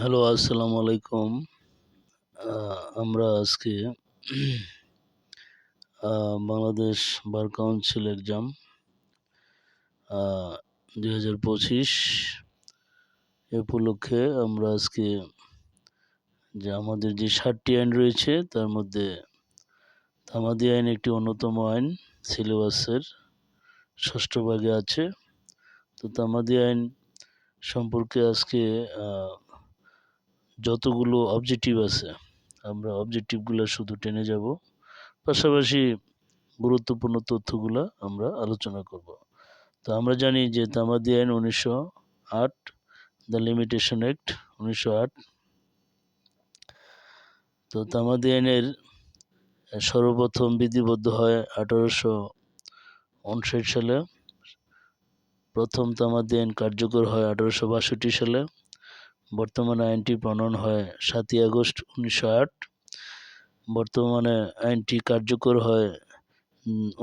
Hello, আসসালামু আলাইকুম। আমরা আজকে Bangladesh bar council exam uh ২০২৫ এ উপলক্ষে আমরা আজকে যে আমাদের যে ৭টি আইন রয়েছে, তার মধ্যে তামাদি আইন একটি অন্যতম আইন, সিলেবাসের ষষ্ঠ ভাগে আছে। তো তামাদি আইন সম্পর্কে আজকে যতগুলো অবজেক্টিভ আছে, আমরা অবজেক্টিভগুলো শুধু টেনে যাব। পাশাপাশি গুরুত্বপূর্ণ তথ্যগুলো আমরা আলোচনা করব। তো আমরা জানি যে তামাদি আইন উনিশশো আট, দ্য লিমিটেশন অ্যাক্ট উনিশশো আট। তো তামাদি আইনের সর্বপ্রথম বিধিবদ্ধ হয় আঠারোশো উনষাট সালে। প্রথম তামাদি আইন কার্যকর হয় আঠারোশো বাষট্টি সালে। বর্তমানে আইনটি প্রণয়ন হয় সাতই আগস্ট উনিশশো আট। বর্তমানে আইনটি কার্যকর হয়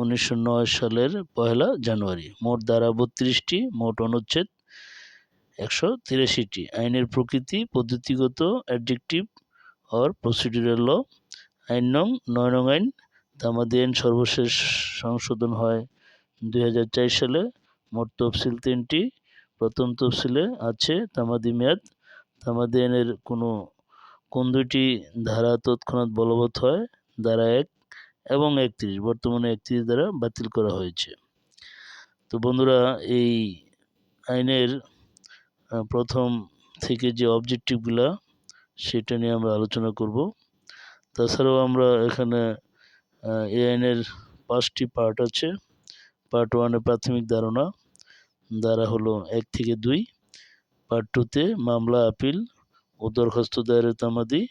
উনিশশো নয় সালের পহেলা জানুয়ারি। মোট দ্বারা বত্রিশটি, মোট অনুচ্ছেদ একশো তিরাশিটি। আইনের প্রকৃতি, পদ্ধতিগত অ্যাডজেক্টিভ অর প্রসিডিউরাল ল। আইন নং, নয় নং আইন তামাদি আইন সর্বশেষ সংশোধন হয় দু হাজার চার সালে। মোট তফসিল তিনটি, প্রথম তফসিলে আছে তামাদি মেয়াদ তামাদি আইনের কোনো কোন দুইটি ধারা তৎক্ষণাৎ বলবৎ হয়, ধারা এক এবং একত্রিশ, বর্তমানে একত্রিশ দ্বারা বাতিল করা হয়েছে। তো বন্ধুরা, এই আইনের প্রথম থেকে যে অবজেক্টিভগুলা সেটা নিয়ে আমরা আলোচনা করব। তাছাড়াও আমরা এখানে এই আইনের পাঁচটি পার্ট আছে। পার্ট ওয়ানে প্রাথমিক ধারণা, ধারা হলো এক থেকে দুই। পার্ট টুতে মামলা আপিল ও দরখাস্ত দায়েরের তামাদি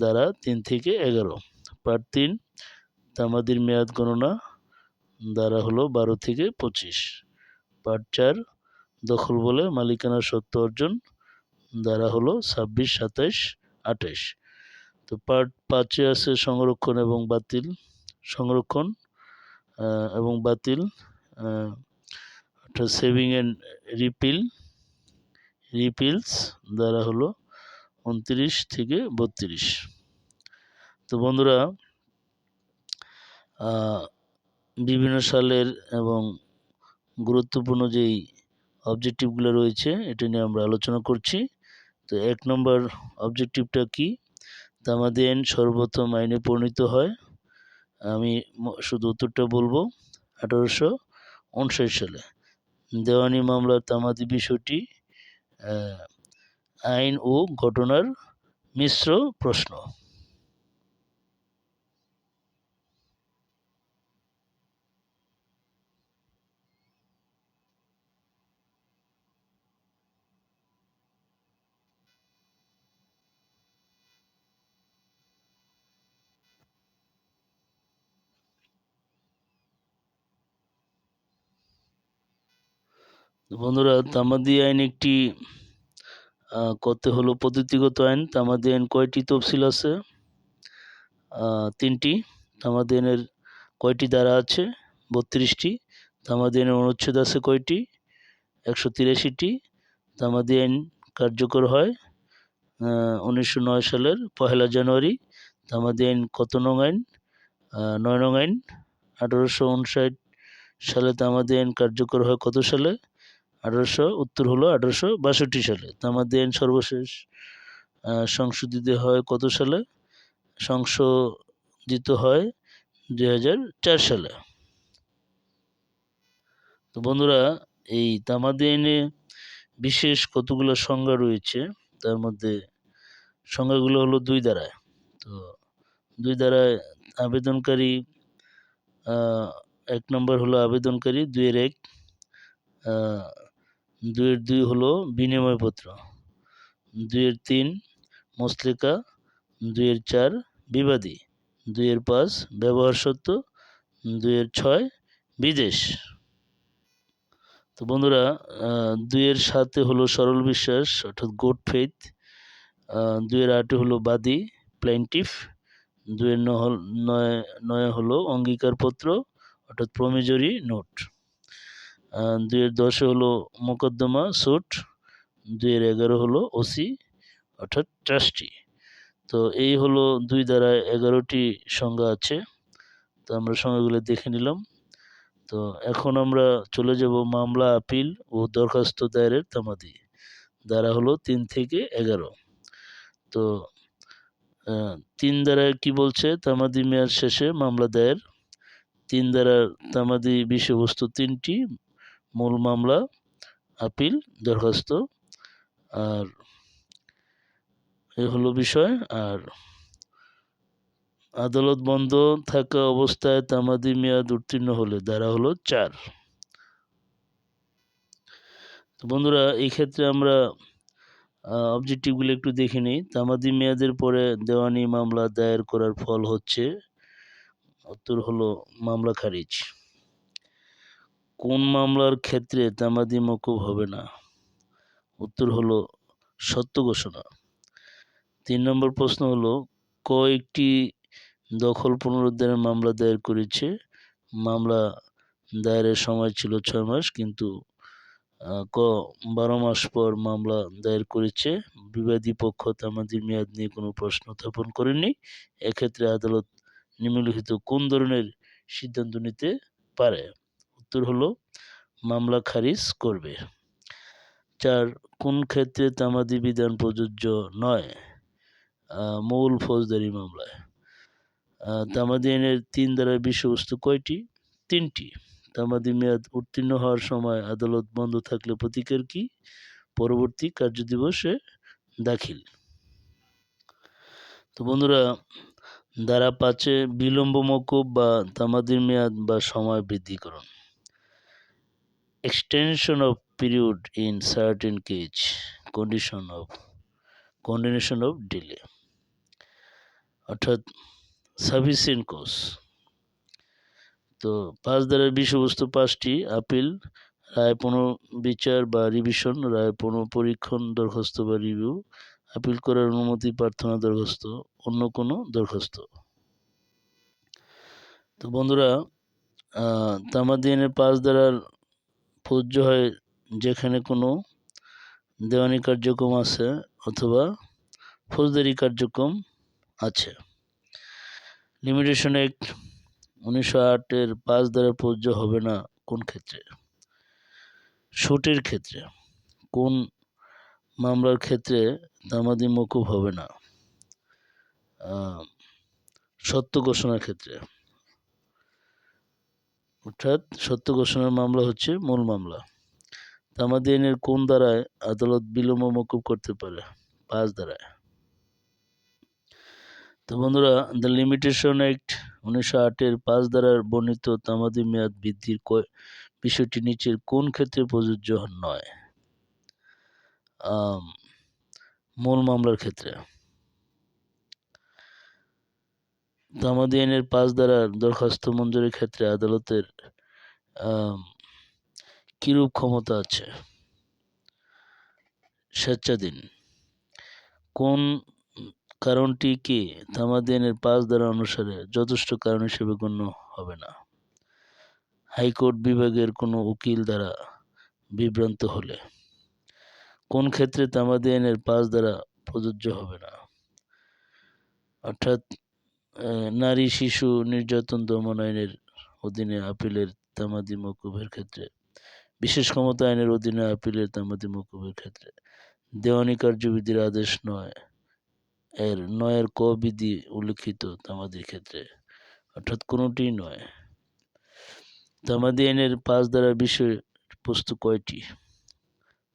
দ্বারা তিন থেকে এগারো। পার্ট তিন, তামাদির মেয়াদ গণনা, দ্বারা হলো বারো থেকে পঁচিশ। পার্ট চার, দখল বলে মালিকানার সত্য অর্জন, দ্বারা হলো ছাব্বিশ, সাতাইশ, আঠাইশ। তো পার্ট পাঁচে আছে সংরক্ষণ এবং বাতিল, সংরক্ষণ এবং বাতিল সেভিং অ্যান্ড রিপিল রিপিলস দ্বারা হলো উনত্রিশ থেকে বত্রিশ। তো বন্ধুরা বিভিন্ন সালের এবং গুরুত্বপূর্ণ যেই অবজেক্টিভগুলো রয়েছে, এটা নিয়ে আমরা আলোচনা করছি। তো এক নম্বর অবজেক্টিভটা কি? তামাদি আইন সর্বপ্রথম আইনে পরিণত হয়। আমি শুধু উত্তরটা বলব, আঠারোশো উনষাট সালে। দেওয়ানি মামলার তামাদি বিষয়টি আইন ও ঘটনার মিশ্র প্রশ্ন। বন্ধুরা, তামাদি আইন একটি করতে হলো পদ্ধতিগত আইন। তামাদি আইন কয়টি তফসিল আছে? তিনটি। তামাদি আইনের কয়টি ধারা আছে? বত্রিশটি। তামাদি আইনের অনুচ্ছেদ আছে কয়টি? একশো তিরাশিটি। তামাদি আইন কার্যকর হয় উনিশশো নয় সালের পহেলা জানুয়ারি। তামাদি আইন কত নং আইন? নয় নং আইন। আঠারোশো উনষাট সালে তামাদি আইন কার্যকর হয় কত সালে? আঠারোশো, উত্তর হলো আঠারোশো বাষট্টি সালে। তামাদি আইন সর্বশেষ সংশোধিত হয় কত সালে? সংশোধিত হয় দুই সালে। তো বন্ধুরা, এই তামাদি আইনে বিশেষ কতগুলো সংজ্ঞা রয়েছে, তার মধ্যে সংজ্ঞাগুলো হলো দুই দ্বারায় তো দুই দ্বারায় আবেদনকারী এক নম্বর হলো আবেদনকারী, দুইয়ের এক দুইয়ের দুই হলো বিনিময়পত্র দুইয়ের তিন মুসলিকা দুইয়ের চার বিবাদী দুইয়ের পাঁচ ব্যবহার সত্য দুইয়ের ছয় বিদেশ। তো বন্ধুরা দুইয়ের সাথে হলো সরল বিশ্বাস, অর্থাৎ গুড ফেথ দুইয়ের আটে হলো বাদী প্ল্যান্টিফ দুইয়ের নয় নয় হলো অঙ্গীকারপত্র, অর্থাৎ প্রমিজরি নোট। দুইয়ের দশে হলো মোকদ্দমা, সুট। দুইয়ের এগারো হলো ওসি, অর্থাৎ ট্রাস্টি। তো এই হলো দুই দ্বারা এগারোটি সংজ্ঞা আছে। তো আমরা সংজ্ঞাগুলো দেখে নিলাম। তো এখন আমরা চলে যাব মামলা, আপিল ও দরখাস্ত দায়েরের তামাদি। দ্বারা হলো তিন থেকে এগারো। তো তিন দ্বারা কি বলছে? তামাদি মেয়াদ শেষে মামলা দায়ের। তিন দ্বারা তামাদি বিষয়বস্তু তিনটি মূল মামলা, আপিল, দরখাস্ত, আর এ হলো বিষয়। আর আদালত বন্ধ থাকা অবস্থায় তামাদি মেয়াদ উত্তীর্ণ হলে দ্বারা হলো চার। বন্ধুরা, এই ক্ষেত্রে আমরা অবজেক্টিভগুলো একটু দেখে নিই। তামাদি মেয়াদের পরে দেওয়ানি মামলা দায়ের করার ফল হচ্ছে, উত্তর হলো মামলা খারিজ। কোন মামলার ক্ষেত্রে তামাদি মকুব হবে না? উত্তর হলো, সত্য ঘোষণা। তিন নম্বর প্রশ্ন হলো, কয়েকটি দখল পুনরুদ্ধারের মামলা দায়ের করেছে। মামলা দায়েরের সময় ছিল ছয় মাস, কিন্তু ক, বারো মাস পর মামলা দায়ের করেছে। বিবাদী পক্ষ তামাদির মেয়াদ নিয়ে কোনো প্রশ্ন উত্থাপন করেনি। এক্ষেত্রে আদালত নিম্নলিখিত কোন ধরনের সিদ্ধান্ত নিতে পারে? উত্তর হলো, মামলা খারিজ করবে। চার কোন ক্ষেত্রে তামাদি বিধান প্রযোজ্য নয়? মূল ফৌজদারি মামলায়। তামাদি আইনের তিন দ্বারা বিষয়বস্তু কয়টি? তিনটি। তামাদি মেয়াদ উত্তীর্ণ হওয়ার সময় আদালত বন্ধ থাকলে প্রতিকার কি? পরবর্তী কার্যদিবসে দাখিল। তো বন্ধুরা দ্বারা পাঁচে বিলম্ব মকুব বা তামাদির মেয়াদ বা সময় বৃদ্ধিকরণ। Extension of period in certain case condition of condonation of delay অর্থাৎ সাফিসিয়েন্ট কোর্স তো পাঁচ দ্বারের বিষয়বস্তু পাঁচটি আপিল রায় বিচার বা রিভিশন রায় পরীক্ষণ, দরখাস্ত বা রিভিউ আপিল করার অনুমতি, প্রার্থনা, দরখাস্ত, অন্য কোনো দরখাস্ত। তো বন্ধুরা তামাদিনের পাঁচ দ্বারার প্রযোজ্য হয় যেখানে কোনো দেওয়ানি কার্যক্রম আছে অথবা ফৌজদারি কার্যক্রম আছে। লিমিটেশন অ্যাক্ট উনিশশো আটের পাঁচ দ্বারা প্রযোজ্য হবে না কোন ক্ষেত্রে? শুটের ক্ষেত্রে। কোন মামলার ক্ষেত্রে দামাদি মকুব হবে না? সত্য ঘোষণার ক্ষেত্রে। অর্থাৎ সত্য ঘোষণার মামলা হচ্ছে মূল মামলা। তামাদি আইনের কোন দ্বারায় আদালত বিলম্ব মকুব করতে পারে? পাঁচ দ্বারায়। তো বন্ধুরা, দ্য লিমিটেশন অ্যাক্ট উনিশশো আটের পাঁচ দ্বারার বর্ণিত তামাদি মেয়াদ বৃদ্ধির বিষয়টি নিচের কোন ক্ষেত্রে প্রযোজ্য নয়? মূল মামলার ক্ষেত্রে। তামাদি আইনের পাঁচ দ্বারার দরখাস্ত মঞ্জুরের ক্ষেত্রে আদালতের কিরূপ ক্ষমতা আছে? স্বেচ্ছাধীন। কোন কারণটি কি তামাদিয়ানের পাঁচ দ্বারা অনুসারে যথেষ্ট কারণ হিসেবে গণ্য হবে না? হাইকোর্ট বিভাগের কোনো উকিল দ্বারা বিভ্রান্ত হলে কোন ক্ষেত্রে তামাদি আইনের পাঁচ দ্বারা প্রযোজ্য হবে না? অর্থাৎ নারী শিশু নির্যাতন দমন আইনের অধীনে আপিলের তামাদি মকুবের ক্ষেত্রে, বিশেষ ক্ষমতা আইনের অধীনে আপিলের তামাদি মকুবের ক্ষেত্রে, দেওয়ানি কার্যবিধির আদেশ নয়, এর নয়ের ক বিধি উল্লিখিত তামাদির ক্ষেত্রে, অর্থাৎ কোনোটি নয়। তামাদি আইনের পাঁচ দ্বারা বিষয় বস্তু কয়টি?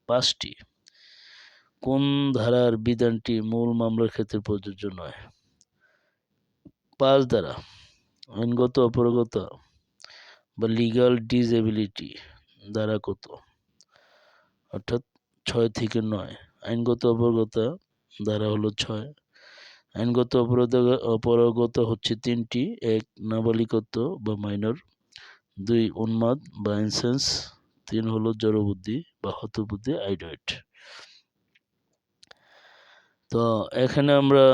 পাঁচটি। কোন ধারার বিধানটি মূল মামলার ক্ষেত্রে প্রযোজ্য নয়? পাঁচ দ্বারা, আইনগত, অপরগত বা লিগাল ডিসএবিলিটি দ্বারা কত? অর্থাৎ ছয় থেকে নয়। আইনগত অপরগতা দ্বারা হলো ছয়। আইনগত অপরাধ, অপরাগত হচ্ছে তিনটি। এক, নাবালিকত্ব বা মাইনর দুই, উন্মাদ বা ইনসেন্স তিন হলো জড়বুদ্ধি বা হতবুদ্ধি আইডয়েট তো এখানে আমরা